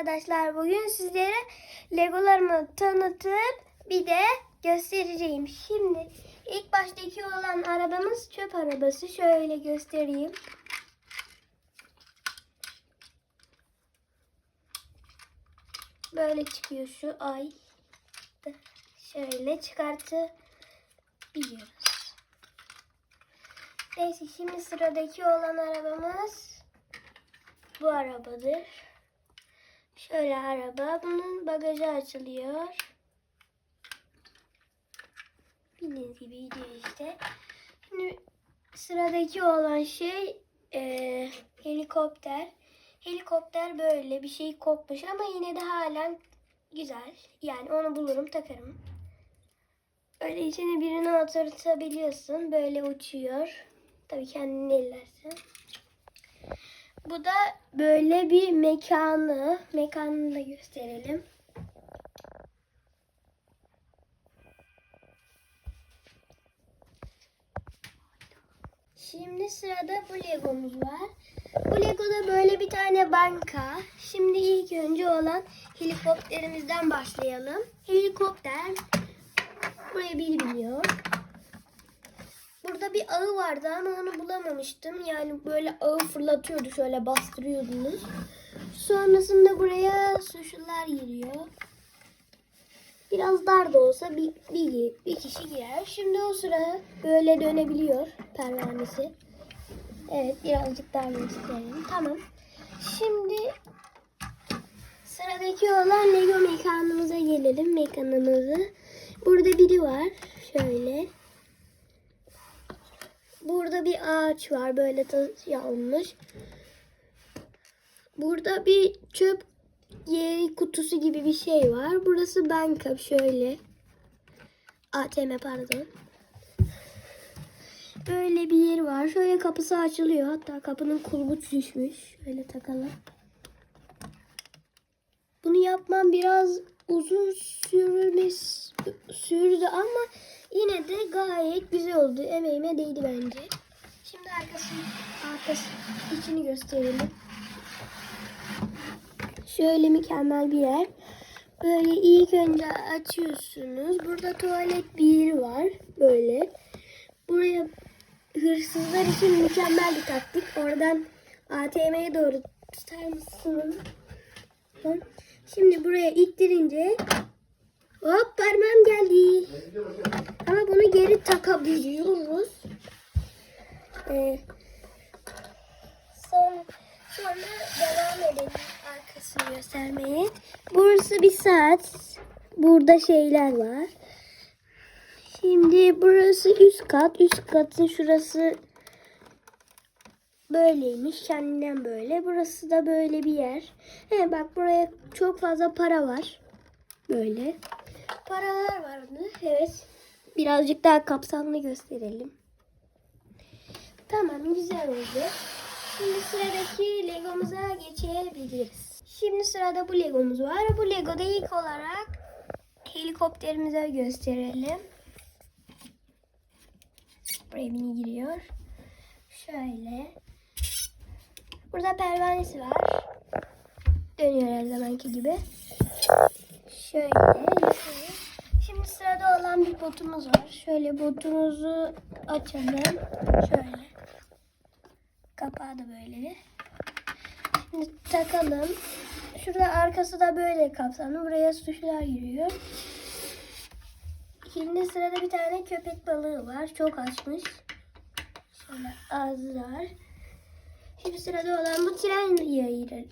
arkadaşlar. Bugün sizlere legolarımı tanıtıp bir de göstereceğim. Şimdi ilk baştaki olan arabamız çöp arabası. Şöyle göstereyim. Böyle çıkıyor şu ay. Şöyle çıkartabiliyoruz. Neyse şimdi sıradaki olan arabamız bu arabadır. Şöyle araba. Bunun bagajı açılıyor. Bildiğiniz gibi gidiyor işte. Şimdi sıradaki olan şey eee, helikopter. Helikopter böyle bir şey kopmuş ama yine de halen güzel. Yani onu bulurum takarım. Öyle içine birini oturtabiliyorsun. Böyle uçuyor. Tabii kendini ellersin. Bu da böyle bir mekanı. Mekanını da gösterelim. Şimdi sırada bu Legomuz var. Bu Lego'da böyle bir tane banka. Şimdi ilk önce olan helikopterimizden başlayalım. Helikopter buraya biri biniyor. Burada bir ağı vardı ama onu bulamamıştım. Yani böyle ağı fırlatıyordu şöyle bastırıyordunuz. Sonrasında buraya suçlular giriyor. Biraz dar da olsa bir, bir, bir kişi girer. Şimdi o sıra böyle dönebiliyor pervanesi. Evet birazcık daha gösterelim. Tamam. Şimdi sıradaki olan Lego mekanımıza gelelim. Mekanımızı. Burada biri var. Şöyle. Burada bir ağaç var. Böyle almış. Burada bir çöp yeri kutusu gibi bir şey var. Burası banka şöyle. ATM pardon. Böyle bir yer var. Şöyle kapısı açılıyor. Hatta kapının kulbu düşmüş. Şöyle takalım. Bunu yapmam biraz uzun sürmesi sürdü ama yine de gayet güzel oldu. Emeğime değdi bence. Şimdi arkasını, arkası içini gösterelim. Şöyle mükemmel bir yer. Böyle ilk önce açıyorsunuz. Burada tuvalet bir var. Böyle. Buraya hırsızlar için mükemmel bir taktik. Oradan ATM'ye doğru tutar mısınız? Şimdi buraya ittirince hop parmağım geldi. Ama bunu geri takabiliyoruz. Ee, son, sonra devam edelim arkasını göstermeye. Burası bir saat. Burada şeyler var. Şimdi burası üst kat. Üst katın şurası böyleymiş. Kendinden böyle. Burası da böyle bir yer. He bak buraya çok fazla para var. Böyle. Paralar vardı. Evet. Birazcık daha kapsamlı gösterelim. Tamam güzel oldu. Şimdi sıradaki Legomuza geçebiliriz. Şimdi sırada bu Legomuz var. Bu Lego'da ilk olarak helikopterimize gösterelim. Buraya bini giriyor. Şöyle. Burada pervanesi var. Dönüyor her zamanki gibi. Şöyle yapıyoruz. Şimdi sırada olan bir botumuz var. Şöyle botumuzu açalım. Şöyle. Kapağı da böyle. Şimdi takalım. Şurada arkası da böyle kapsamlı. Buraya suçlar giriyor. Şimdi sırada bir tane köpek balığı var. Çok açmış. Şöyle ağzı var. Şimdi sırada olan bu tren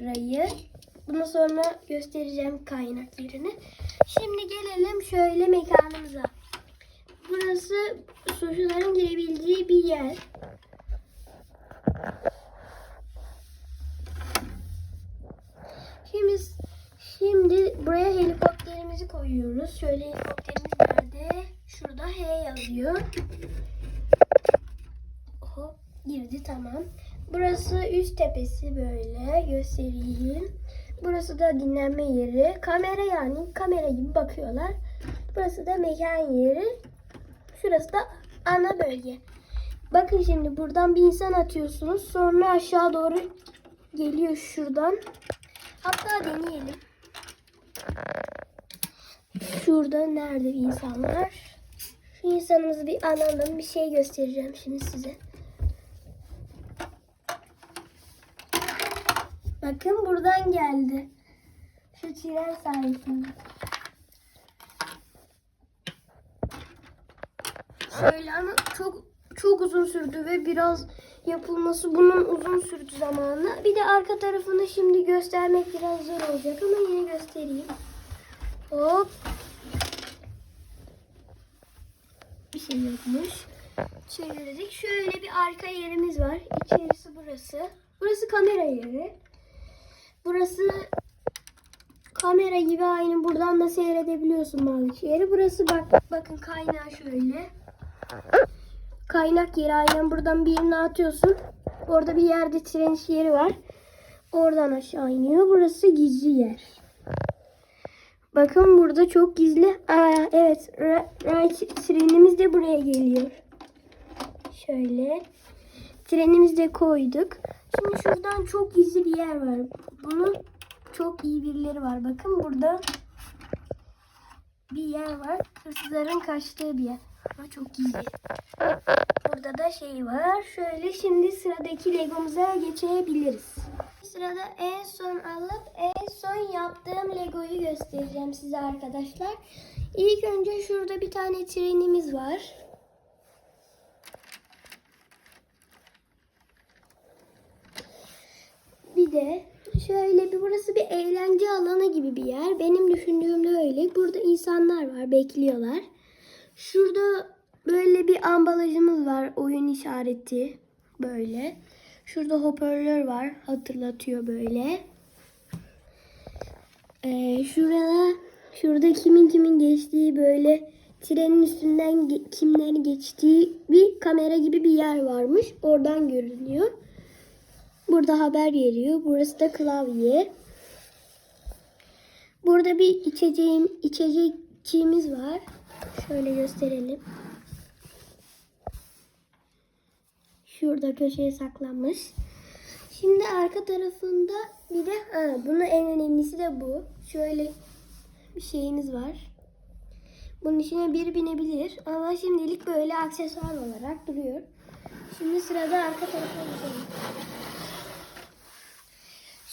rayı. Bunu sonra göstereceğim kaynak yerini. Şimdi gelelim şöyle mekanımıza. Burası suçluların girebildiği bir yer. Şimdi şimdi buraya helikopterimizi koyuyoruz. Şöyle helikopterimiz nerede? Şurada H yazıyor. Hop girdi tamam. Burası üst tepesi böyle göstereyim. Burası da dinlenme yeri. Kamera yani kamera gibi bakıyorlar. Burası da mekan yeri. Şurası da ana bölge. Bakın şimdi buradan bir insan atıyorsunuz. Sonra aşağı doğru geliyor şuradan. Hatta deneyelim. Şurada nerede bir insan var? Şu insanımızı bir alalım. Bir şey göstereceğim şimdi size. Bakın buradan geldi. Şu tren sayesinde. Şöyle ama çok çok uzun sürdü ve biraz yapılması bunun uzun sürdü zamanı. Bir de arka tarafını şimdi göstermek biraz zor olacak ama yine göstereyim. Hop. Bir şey yokmuş. Çevirdik. Şöyle bir arka yerimiz var. İçerisi burası. Burası kamera yeri. Burası kamera gibi aynı buradan da seyredebiliyorsun mavi yeri. Burası bak bakın kaynağı şöyle. Kaynak yeri aynen buradan bir yerine atıyorsun. Orada bir yerde tren yeri var. Oradan aşağı iniyor. Burası gizli yer. Bakın burada çok gizli. Aa, evet. Trenimiz de buraya geliyor. Şöyle. Trenimizi de koyduk. Şimdi şuradan çok gizli bir yer var. Bunun çok iyi birileri var. Bakın burada bir yer var. Hırsızların kaçtığı bir yer. Ama çok gizli. Burada da şey var. Şöyle şimdi sıradaki Legomuza geçebiliriz. Sırada en son alıp en son yaptığım Lego'yu göstereceğim size arkadaşlar. İlk önce şurada bir tane trenimiz var. Bir de şöyle bir burası bir eğlence alanı gibi bir yer. Benim düşündüğümde öyle. Burada insanlar var, bekliyorlar. Şurada böyle bir ambalajımız var, oyun işareti böyle. Şurada hoparlör var, hatırlatıyor böyle. Ee, şurada şurada kimin kimin geçtiği böyle trenin üstünden kimlerin geçtiği bir kamera gibi bir yer varmış. Oradan görünüyor. Burada haber veriyor. Burası da klavye. Burada bir içeceğim, içeceğimiz var. Şöyle gösterelim. Şurada köşeye saklanmış. Şimdi arka tarafında bir de ha, bunun en önemlisi de bu. Şöyle bir şeyimiz var. Bunun içine bir binebilir ama şimdilik böyle aksesuar olarak duruyor. Şimdi sırada arka tarafa geçelim.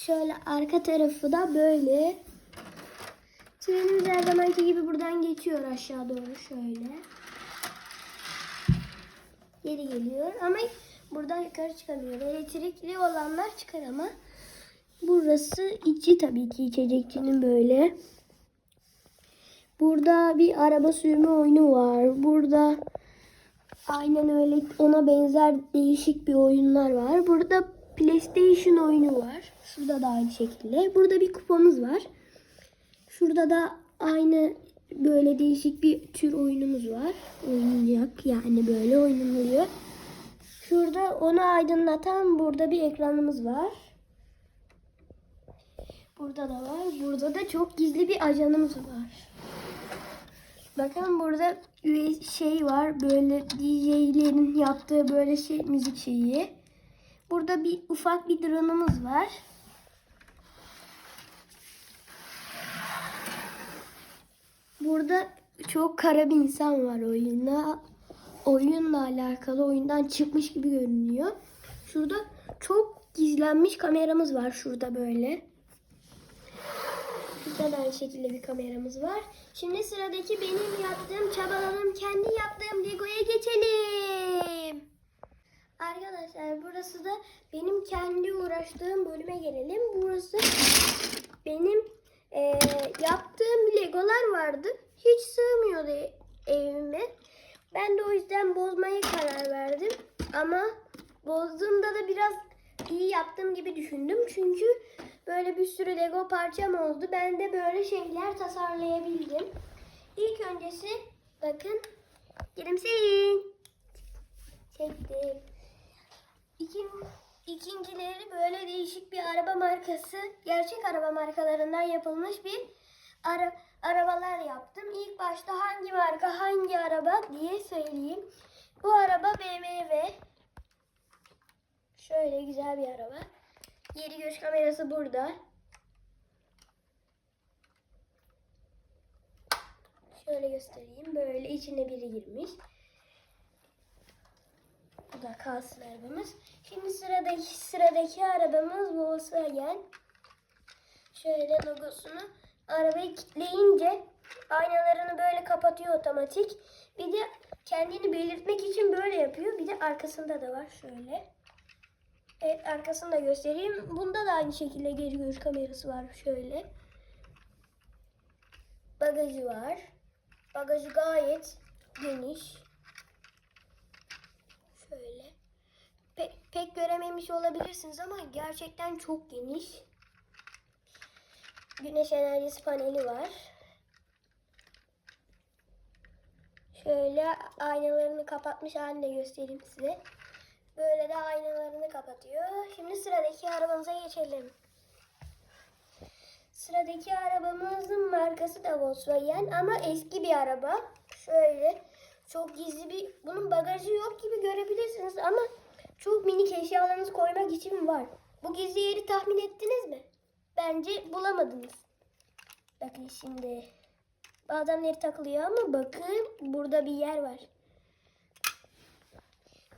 Şöyle arka tarafı da böyle. Trenimiz her zamanki gibi buradan geçiyor aşağı doğru şöyle. Geri geliyor ama buradan yukarı çıkamıyor. Elektrikli olanlar çıkar ama burası içi tabii ki içecekçinin böyle. Burada bir araba sürme oyunu var. Burada aynen öyle ona benzer değişik bir oyunlar var. Burada PlayStation oyunu var. Şurada da aynı şekilde. Burada bir kupamız var. Şurada da aynı böyle değişik bir tür oyunumuz var. Oyuncak yani böyle oynanılıyor. Şurada onu aydınlatan burada bir ekranımız var. Burada da var. Burada da çok gizli bir ajanımız var. Bakın burada şey var. Böyle DJ'lerin yaptığı böyle şey müzik şeyi. Burada bir ufak bir drone'umuz var. Burada çok kara bir insan var oyunda. Oyunla alakalı oyundan çıkmış gibi görünüyor. Şurada çok gizlenmiş kameramız var şurada böyle. Burada da aynı şekilde bir kameramız var. Şimdi sıradaki benim yaptığım, çabaladım, kendi yaptığım Lego'ya geçelim. Arkadaşlar burası da benim kendi uğraştığım bölüme gelelim. Burası benim eee, yaptığım Legolar vardı. Hiç sığmıyordu evime. Ben de o yüzden bozmaya karar verdim. Ama bozduğumda da biraz iyi yaptığım gibi düşündüm. Çünkü böyle bir sürü Lego parçam oldu. Ben de böyle şeyler tasarlayabildim. İlk öncesi bakın gülümseyin. Çektim. İkin, ikincileri böyle değişik bir araba markası, gerçek araba markalarından yapılmış bir ara, arabalar yaptım. İlk başta hangi marka, hangi araba diye söyleyeyim. Bu araba BMW. Şöyle güzel bir araba. Yeri görüş kamerası burada. Şöyle göstereyim. Böyle içine biri girmiş. Bu da kalsın arabamız. Şimdi sıradaki sıradaki arabamız Volkswagen. Şöyle logosunu arabayı kilitleyince aynalarını böyle kapatıyor otomatik. Bir de kendini belirtmek için böyle yapıyor. Bir de arkasında da var şöyle. Evet arkasını da göstereyim. Bunda da aynı şekilde geri görüş kamerası var şöyle. Bagajı var. Bagajı gayet geniş. Şöyle. Pek, görememiş olabilirsiniz ama gerçekten çok geniş. Güneş enerjisi paneli var. Şöyle aynalarını kapatmış halini de göstereyim size. Böyle de aynalarını kapatıyor. Şimdi sıradaki arabamıza geçelim. Sıradaki arabamızın markası da Volkswagen ama eski bir araba. Şöyle çok gizli bir bunun bagajı yok gibi görebilirsiniz ama çok minik eşyalarınızı koymak için var. Bu gizli yeri tahmin ettiniz mi? Bence bulamadınız. Bakın şimdi. Bazen yer takılıyor ama bakın burada bir yer var.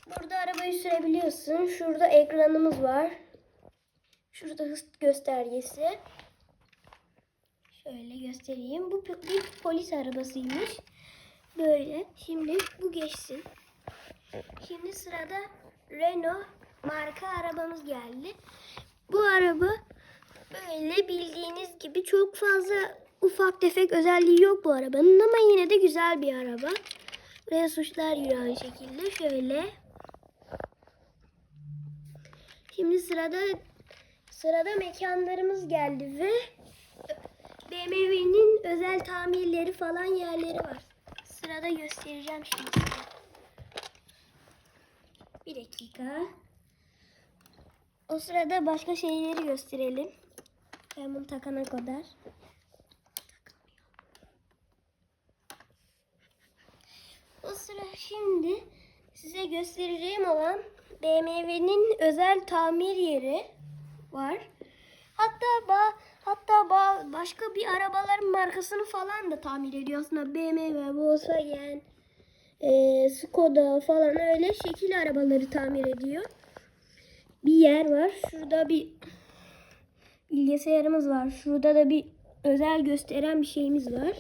Burada arabayı sürebiliyorsun. Şurada ekranımız var. Şurada hız göstergesi. Şöyle göstereyim. Bu bir polis arabasıymış. Böyle. Şimdi bu geçsin. Şimdi sırada Renault marka arabamız geldi. Bu araba böyle bildiğiniz gibi çok fazla ufak tefek özelliği yok bu arabanın ama yine de güzel bir araba. Buraya suçlar yürü aynı şekilde. Şöyle. Şimdi sırada sırada mekanlarımız geldi ve BMW'nin özel tamirleri falan yerleri var. Sırada göstereceğim şimdi. Bir dakika. O sırada başka şeyleri gösterelim. Ben bunu takana kadar. O sıra şimdi size göstereceğim olan BMW'nin özel tamir yeri var. Hatta ba hatta ba başka bir arabaların markasını falan da tamir ediyor aslında. BMW, Volkswagen, e, Skoda falan öyle şekil arabaları tamir ediyor. Bir yer var. Şurada bir bilgisayarımız var. Şurada da bir özel gösteren bir şeyimiz var.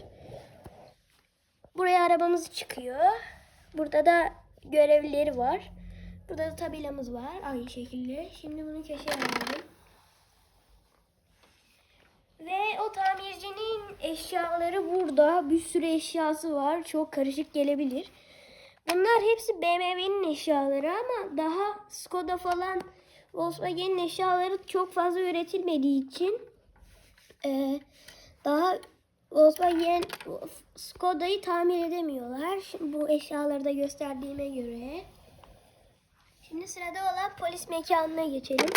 Buraya arabamız çıkıyor. Burada da görevlileri var. Burada da tabelamız var aynı şekilde. Şimdi bunu köşeye alalım. Ve o tamircinin eşyaları burada. Bir sürü eşyası var. Çok karışık gelebilir. Bunlar hepsi BMW'nin eşyaları ama daha Skoda falan Volkswagen'in eşyaları çok fazla üretilmediği için eee, daha Volkswagen Skoda'yı tamir edemiyorlar. Şimdi bu eşyaları da gösterdiğime göre. Şimdi sırada olan polis mekanına geçelim.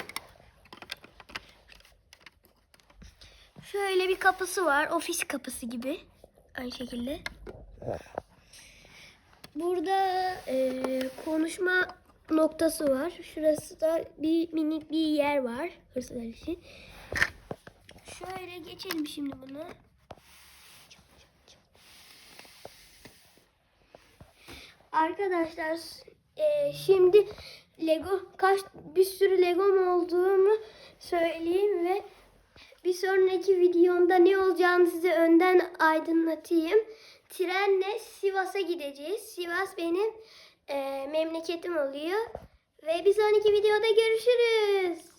Şöyle bir kapısı var. Ofis kapısı gibi. Aynı şekilde. Burada eee, konuşma noktası var. Şurası da bir minik bir yer var. Hırsızlar için. Şöyle geçelim şimdi bunu. Arkadaşlar eee, şimdi Lego kaç bir sürü Legom olduğumu söyleyeyim ve bir sonraki videomda ne olacağını size önden aydınlatayım. Trenle Sivas'a gideceğiz. Sivas benim eee, memleketim oluyor. Ve bir sonraki videoda görüşürüz.